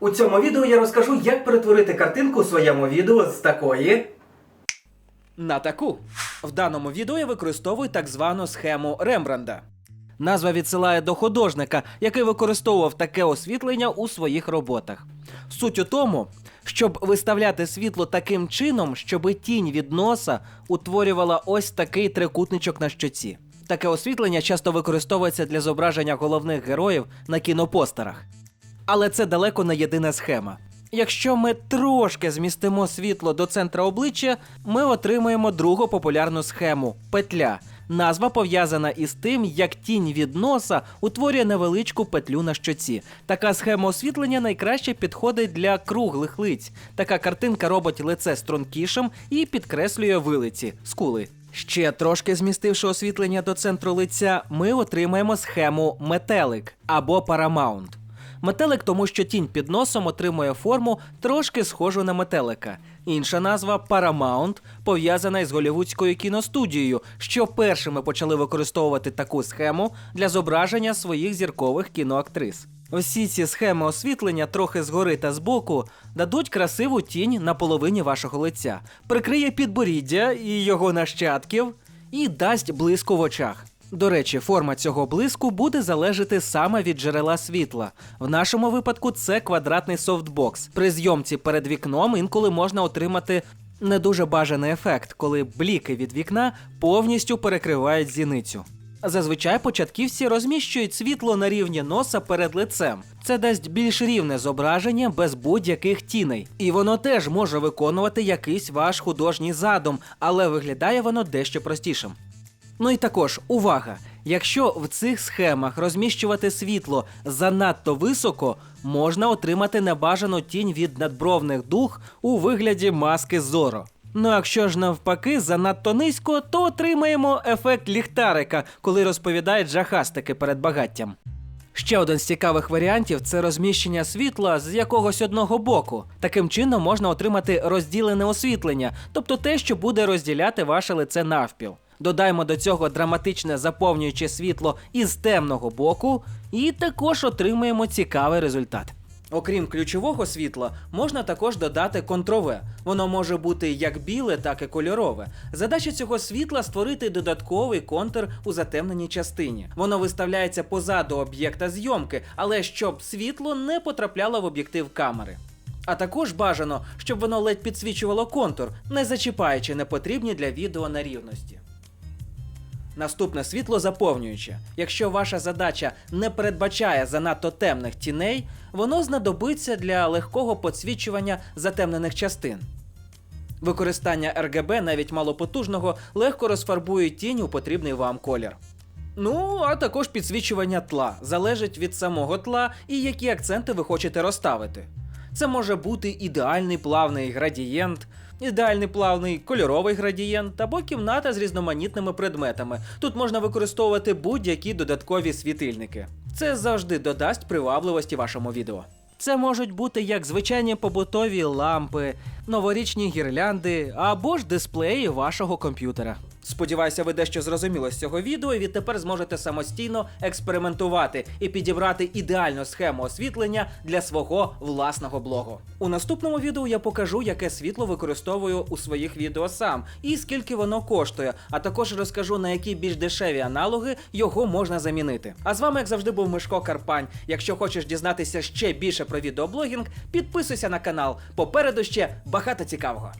У цьому відео я розкажу, як перетворити картинку у своєму відео з такої. На таку. В даному відео я використовую так звану схему Рембранда. Назва відсилає до художника, який використовував таке освітлення у своїх роботах. Суть у тому, щоб виставляти світло таким чином, щоб тінь від носа утворювала ось такий трикутничок на щоці. Таке освітлення часто використовується для зображення головних героїв на кінопостерах. Але це далеко не єдина схема. Якщо ми трошки змістимо світло до центра обличчя, ми отримаємо другу популярну схему петля. Назва пов'язана із тим, як тінь від носа утворює невеличку петлю на щоці. Така схема освітлення найкраще підходить для круглих лиць. Така картинка робить лице стрункішим і підкреслює вилиці скули. Ще трошки змістивши освітлення до центру лиця, ми отримаємо схему метелик або парамаунт. Метелик, тому що тінь під носом отримує форму трошки схожу на метелика. Інша назва Paramount пов'язана із голівудською кіностудією, що першими почали використовувати таку схему для зображення своїх зіркових кіноактрис. Всі ці схеми освітлення трохи згори та збоку дадуть красиву тінь на половині вашого лиця, прикриє підборіддя і його нащадків і дасть блиску в очах. До речі, форма цього блиску буде залежати саме від джерела світла. В нашому випадку це квадратний софтбокс. При зйомці перед вікном інколи можна отримати не дуже бажаний ефект, коли бліки від вікна повністю перекривають зіницю. Зазвичай початківці розміщують світло на рівні носа перед лицем. Це дасть більш рівне зображення без будь-яких тіней. І воно теж може виконувати якийсь ваш художній задум, але виглядає воно дещо простішим. Ну і також увага! Якщо в цих схемах розміщувати світло занадто високо, можна отримати небажану тінь від надбровних дух у вигляді маски зоро. Ну якщо ж навпаки занадто низько, то отримаємо ефект ліхтарика, коли розповідають жахастики перед багаттям. Ще один з цікавих варіантів це розміщення світла з якогось одного боку. Таким чином можна отримати розділене освітлення, тобто те, що буде розділяти ваше лице навпіл. Додаємо до цього драматичне заповнююче світло із темного боку, і також отримуємо цікавий результат. Окрім ключового світла, можна також додати контрове. Воно може бути як біле, так і кольорове. Задача цього світла створити додатковий контур у затемненій частині. Воно виставляється позаду об'єкта зйомки, але щоб світло не потрапляло в об'єктив камери. А також бажано, щоб воно ледь підсвічувало контур, не зачіпаючи непотрібні для відео нерівності. Наступне світло заповнююче. Якщо ваша задача не передбачає занадто темних тіней, воно знадобиться для легкого підсвічування затемнених частин. Використання RGB, навіть малопотужного, легко розфарбує тінь у потрібний вам колір. Ну, а також підсвічування тла залежить від самого тла і які акценти ви хочете розставити. Це може бути ідеальний плавний градієнт, ідеальний плавний кольоровий градієнт або кімната з різноманітними предметами. Тут можна використовувати будь-які додаткові світильники. Це завжди додасть привабливості вашому відео. Це можуть бути як звичайні побутові лампи, новорічні гірлянди або ж дисплеї вашого комп'ютера. Сподіваюся, ви дещо зрозуміли з цього відео, і відтепер зможете самостійно експериментувати і підібрати ідеальну схему освітлення для свого власного блогу. У наступному відео я покажу, яке світло використовую у своїх відео сам і скільки воно коштує, а також розкажу на які більш дешеві аналоги його можна замінити. А з вами, як завжди, був Мишко Карпань. Якщо хочеш дізнатися ще більше про відеоблогінг, підписуйся на канал. Попереду ще багато цікавого.